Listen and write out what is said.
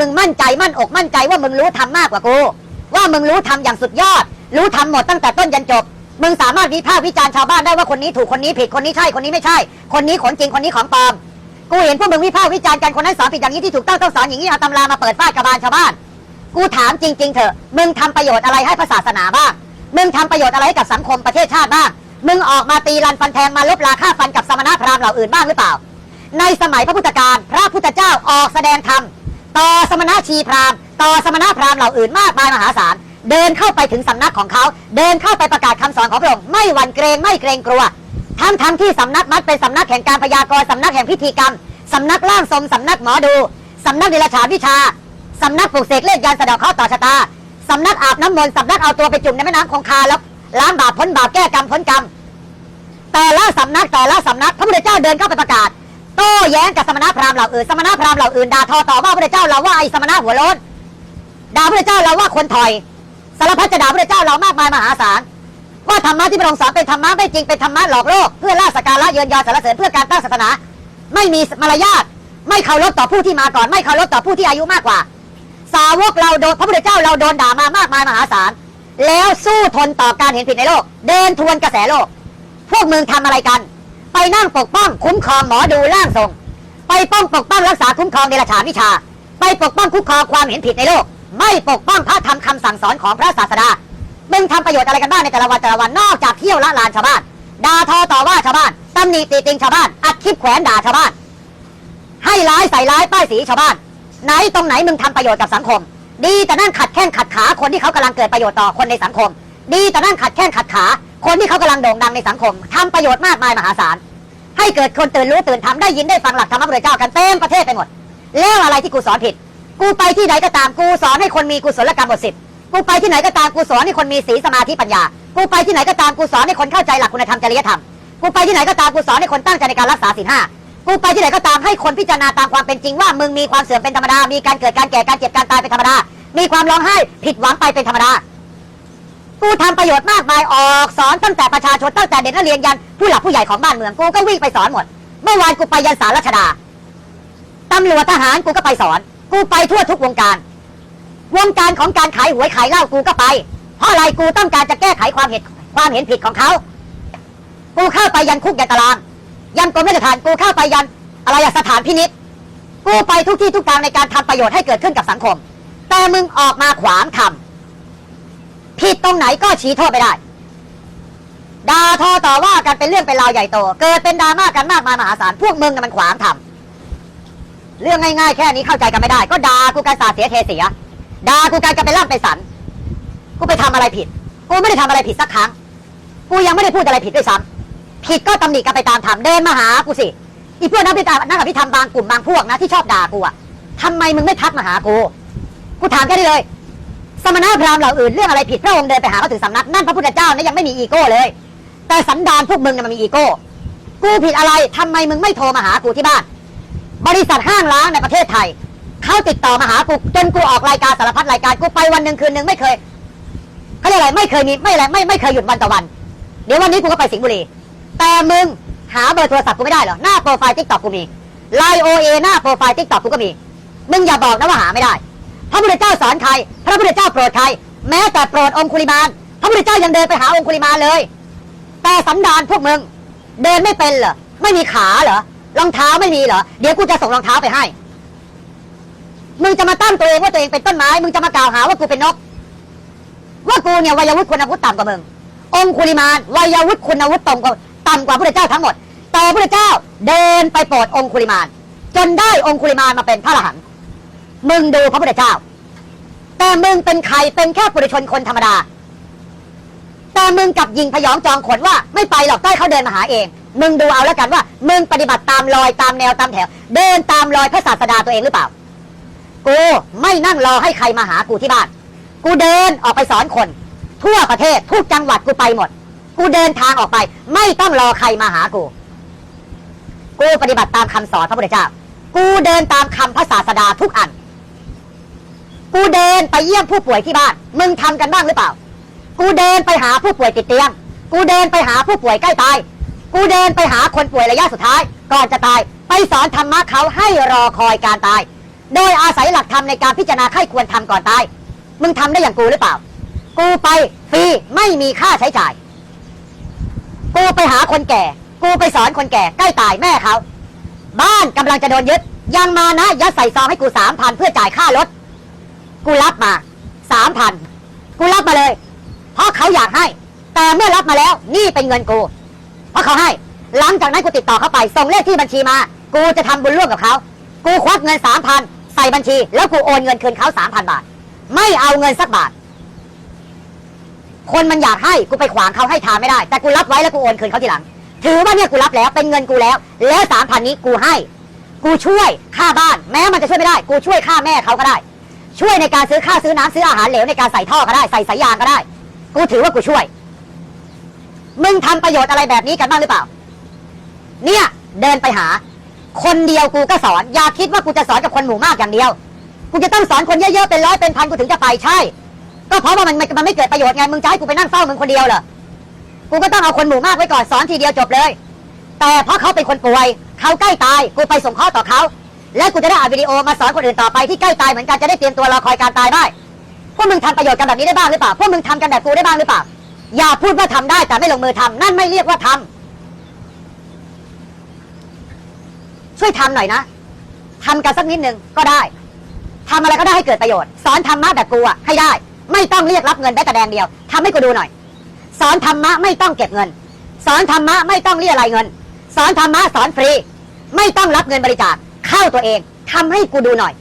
มึงมั่นใจมั่นอกมั่นใจว่ามึงรู้ทำมากกว่ากู ว่ามึงรู้ทำอย่างสุดยอด รู้ทำหมดตั้งแต่ต้นยันจบ มึงสามารถวิพากษ์วิจารณ์ชาวบ้านได้ว่าคนนี้ถูกคนนี้ผิดคนนี้ใช่คนนี้ไม่ใช่ คนนี้ขนจริงคนนี้ของปลอม กูเห็นพวกมึงวิพากษ์วิจารณ์กันคนนั้นสอนผิดอย่างนี้ที่ถูกต้องต้องสอนอย่างนี้เอาตำรามาเปิดฟาดกระบาลชาวบ้าน กูถามจริง ๆ เถอะมึงทำประโยชน์อะไรให้พระศาสนาบ้างมึงทำประโยชน์อะไรให้กับสังคมประเทศชาติบ้างมึงออกมาตีรันฟันแทงมาลบลาฆ่าฟันกับสมณพราหมณ์เหล่าอื่นบ้างหรือเปล่า ในสมัยพระพุทธการพระพุทธเจ้าออกแสดงธรรม ต่อสมณชีพราหมณ์ต่อสมณพราหมณ์เหล่าอื่นมากมายมหาศาลเดินเข้าไปถึงสำนักของเขา เดินเข้าไปประกาศคำสอนของพระองค์ไม่หวั่นเกรงไม่เกรงกลัวทั้งทั้งที่สำนักมัดเป็นสำนักแห่งการพยากรณ์สำนักแห่งพิธีกรรมสำนักล่างทรงสำนักหมอดูสำนักดรัจฉานวิชาสำนักปลูกเสกเลขยันสะดอกเคราะห์ต่อชะตาสำนักอาบน้ำมนต์สำนักเอาตัวไปจุ่มในแม่น้ำคงคาแล้วล้างบาปพ้นบาปแก้กรรมพ้นกรรมแต่ละสำนักแต่ละสำนักพระพุทธเจ้าเดินเข้าไปประกาศ โต้แย้งกับสมณพราหมณ์เหล่าอื่นสมณพราหมณ์เหล่าอื่นด่าทอต่อว่าพระพุทธเจ้าเราว่าไอ้สมณะหัวโล้นด่าพระพุทธเจ้าเราว่าคนถอยสารพัดจะด่าพระพุทธเจ้าเรามากมายมหาศาลว่าธรรมะที่พระองค์สอนเป็นธรรมะไม่จริงเป็นธรรมะหลอกโลกเพื่อล่าสการะเยินยอสรรเสริญเพื่อการตั้งศาสนา ไม่มีมารยาทไม่เคารพต่อผู้ที่มาก่อน ไม่เคารพต่อผู้ที่อายุมากกว่า สาวกเราโดนพระพุทธเจ้าเราโดนด่ามามากมายมหาศาลแล้วสู้ทนต่อการเห็นผิดในโลก เดินทวนกระแสโลก พวกมึงทำอะไรกัน ไปนั่งปกป้องคุ้มครองหมอดูร่างทรง ไปป้องปกป้องรักษาคุ้มครองเดรัจฉาวิชา ไปปกป้องคุ้มครองความเห็นผิดในโลก ไม่ปกป้องพระธรรมคำสั่งสอนของพระศาสดามึงทำประโยชน์อะไรกันบ้างในแต่ละวันแต่ละวันนอกจากเที่ยวละลานชาวบ้านด่าทอต่อว่าชาวบ้านตำหนิตีติงชาวบ้านอัดคลิปแขวนด่าชาวบ้าน ให้ร้ายใส่ร้ายป้ายสีชาวบ้าน ไหนตรงไหนมึงทำประโยชน์กับสังคม ดีแต่นั่นขัดแข้งขัดขาคนที่เขากำลังเกิดประโยชน์ต่อคนในสังคม ดีแต่นั่นขัดแข้งขัดขา คนที่เขากำลังโด่งดังในสังคมทำประโยชน์มากมายมหาศาล ให้เกิดคนตื่นรู้ตื่นทำได้ยินได้ฟังหลักธรรมะพระพุทธเจ้ากันเต็มประเทศไปหมด แล้วอะไรที่กูสอนผิด กูไปที่ไหนก็ตามกูสอนให้คนมีกุศลกรรมบทสิบกูไปที่ไหนก็ตามกูสอนให้คนมีศีลสมาธิปัญญา กูไปที่ไหนก็ตามกูสอนให้คนเข้าใจหลักคุณธรรมจริยธรรม กูไปที่ไหนก็ตามกูสอนให้คนตั้งใจในการรักษาศีลห้ากูไปที่ไหนก็ตามให้คนพิจารณาตามความเป็นจริงว่ามึงมีความเสื่อมเป็นธรรมดา มีการเกิดการแก่การเจ็บการตายเป็นธรรมดา มีความร้องไห้ผิดหวังไปเป็นธรรมดา กูทำประโยชน์มากมายออกสอนตั้งแต่ประชาชนตั้งแต่เด็กนักเรียนยันผู้หลักผู้ใหญ่ของบ้านเมืองกูก็วิ่งไปสอนหมด เมื่อวานกูไปยันสารรัชดาตำรวจทหารกูก็ไปสอน กูไปทั่วทุกวงการ วงการของการขายหวยขายเหล้ากูก็ไป เพราะอะไรกูต้องการจะแก้ไขความเห็นความเห็นผิดของเขา กูเข้าไปยันคุกยันตาราง ยันกรมราชทานกูเข้าไปยันอะไรอะสถานพินิษกูไปทุกที่ทุกทางในการทำประโยชน์ให้เกิดขึ้นกับสังคม แต่มึงออกมาขวางทำ ผิดตรงไหนก็ชี้โทษไม่ได้ด่าทอต่อว่ากันเป็นเรื่องเป็นราวใหญ่โต เกิดเป็นดราม่ากันมากมายมหาศาลพวกมึงน่ะมันขวางทำเรื่องง่ายๆแค่นี้เข้าใจกันไม่ได้ ก็ด่ากูกันสาดเสียเทเสียด่ากูกันกันเป็นร่ำเป็นสันกูไปทำอะไรผิดกูไม่ได้ทำอะไรผิดสักครั้งกูยังไม่ได้พูดอะไรผิดด้วยซ้ำผิดก็ตำหนิกันไปตามธรรมเดินมาหากูสิอีพวกนักพิธานักอภิธรรมบางกลุ่มบางพวกนะที่ชอบด่ากูอะทำไมมึงไม่ทักมาหากู กูถามแค่นี้เลย สมณพราหมณ์เหล่าอื่นเรื่องอะไรผิดพระองค์เดินไปหาเขาถึงสำนักนั่นพระพุทธเจ้านะยังไม่มีอีโก้เลย แต่สันดานพวกมึงน่ะมันมีอีโก้กูผิดอะไรทำไมมึงไม่โทรมาหากูที่บ้าน บริษัทห้างร้านในประเทศไทยเขาติดต่อมาหากูจนกูออกรายการสารพัดรายการกูไปวันหนึ่งคืนหนึ่งไม่เคยเขาเรียกอะไรไม่เคยมีไม่อะไรไม่ไม่เคยหยุดวันต่อวัน เดี๋ยววันนี้กูก็ไปสิงห์บุรี แต่มึงหาเบอร์โทรศัพท์กูไม่ได้เหรอหน้าโปรไฟล์ทิกตอกกูมีไลโอเอหน้าโปรไฟล์ทิกตอกกูก็มีมึงอย่าบอกนะว่าหาไม่ได้ พระพุทธเจ้าสอนใคร พระพุทธเจ้าโปรดใคร แม้แต่โปรดองคุลิมาน พระพุทธเจ้ายังเดินไปหาองคุลิมานเลย แต่สันดานพวกมึง เดินไม่เป็นเหรอ ไม่มีขาเหรอ รองเท้าไม่มีเหรอ เดี๋ยวกูจะส่งรองเท้าไปให้ มึงจะมาตั้งตัวเองว่าตัวเองเป็นต้นไม้ มึงจะมากล่าวหาว่ากูเป็นนก ว่ากูเนี่ยวัยวุฒิคุณวุฒิต่ำกว่ามึง องคุลิมานวัยวุฒิคุณวุฒิต่ำกว่าต่ำกว่าพระพุทธเจ้าทั้งหมด แต่พระพุทธเจ้าเดินไปโปรดองคุลิมาน จนได้องคุลิมานมาเป็นพระอรหันต์ มึงดูพระพุทธเจ้า แต่มึงเป็นใครเป็นแค่ปุถุชนคนธรรมดา แต่มึงกลับยิงพยองจองขนว่า ไม่ไปหรอกใต้เขาเดินมาหาเอง มึงดูเอาแล้วกันว่า มึงปฏิบัติตามรอยตามแนวตามแถว เดินตามรอยพระศาสดาตัวเองหรือเปล่า กูไม่นั่งรอให้ใครมาหากูที่บ้าน กูเดินออกไปสอนคน ทั่วประเทศทุกจังหวัดกูไปหมด กูเดินทางออกไป ไม่ต้องรอใครมาหากู กูปฏิบัติตามคำสอนพระพุทธเจ้า กูเดินตามคำพระศาสดาทุกอัน กูเดินไปเยี่ยมผู้ป่วยที่บ้าน มึงทำกันบ้างหรือเปล่า กูเดินไปหาผู้ป่วยติดเตียง กูเดินไปหาผู้ป่วยใกล้ตาย กูเดินไปหาคนป่วยระยะสุดท้าย ก่อนจะตาย ไปสอนธรรมะเขาให้รอคอยการตาย โดยอาศัยหลักธรรมในการพิจารณาไข้ควรทำก่อนตาย มึงทำได้อย่างกูหรือเปล่า กูไปฟรีไม่มีค่าใช้จ่าย กูไปหาคนแก่ กูไปสอนคนแก่ใกล้ตายแม่เขา บ้านกำลังจะโดนยึด ยังมานะยัดใส่ซองให้กูสามพันเพื่อจ่ายค่ารถ กูรับมาสามพันกูรับมาเลย เพราะเขาอยากให้ แต่เมื่อรับมาแล้ว นี่เป็นเงินกู เพราะเขาให้ หลังจากนั้นกูติดต่อเขาไป ส่งเลขที่บัญชีมา กูจะทำบุญร่วมกับเขา กูควักเงินสามพันใส่บัญชี แล้วกูโอนเงินคืนเขาสามพันบาท ไม่เอาเงินสักบาท คนมันอยากให้กูไปขวางเขาให้ทานไม่ได้ แต่กูรับไว้แล้วกูโอนคืนเขาทีหลัง ถือว่าเนี่ยกูรับแล้วเป็นเงินกูแล้ว แล้วสามพันนี้กูให้ กูช่วยค่าบ้าน แม้มันจะช่วยไม่ได้ กูช่วยค่าแม่เขาก็ได้ ช่วยในการซื้อข้าวซื้อน้ำซื้ออาหารเหลวในการใส่ท่อก็ได้ใส่สายยางก็ได้ กูถือว่ากูช่วย มึงทำประโยชน์อะไรแบบนี้กันบ้างหรือเปล่า เนี่ยเดินไปหา คนเดียวกูก็สอน อย่าคิดว่ากูจะสอนกับคนหมู่มากอย่างเดียว กูจะต้องสอนคนเยอะๆเป็นร้อยเป็นพันกูถึงจะไปใช่ ก็เพราะว่ามันมันมันไม่เกิดประโยชน์ไงมึงจะให้กูไปนั่งเฝ้ามึงคนเดียวเหรอกูก็ต้องเอาคนหมู่มากไว้ก่อนสอนทีเดียวจบเลย แต่เพราะเขาเป็นคนป่วย เขาใกล้ตาย กูไปส่งข้อต่อเขา และกูจะได้อัดวิดีโอมาสอนคนอื่นต่อไปที่ใกล้ตายเหมือนกันจะได้เตรียมตัวรอคอยการตายได้พวกมึงทำประโยชน์กันแบบนี้ได้บ้างหรือเปล่าพวกมึงทำกันแบบกูได้บ้างหรือเปล่าอย่าพูดว่าทำได้แต่ไม่ลงมือทำนั่นไม่เรียกว่าทำช่วยทำหน่อยนะทำกันสักนิดนึงก็ได้ทำอะไรก็ได้ให้เกิดประโยชน์ สอนธรรมะแบบกูอะให้ได้ ไม่ต้องเรียกรับเงินได้แต่แดงเดียวทำให้กูดูหน่อย สอนธรรมะไม่ต้องเก็บเงิน สอนธรรมะไม่ต้องเรียอะไรเงิน สอนธรรมะสอนฟรี ไม่ต้องรับเงินบริจาค เข้าตัวเองทำให้กูดูหน่อย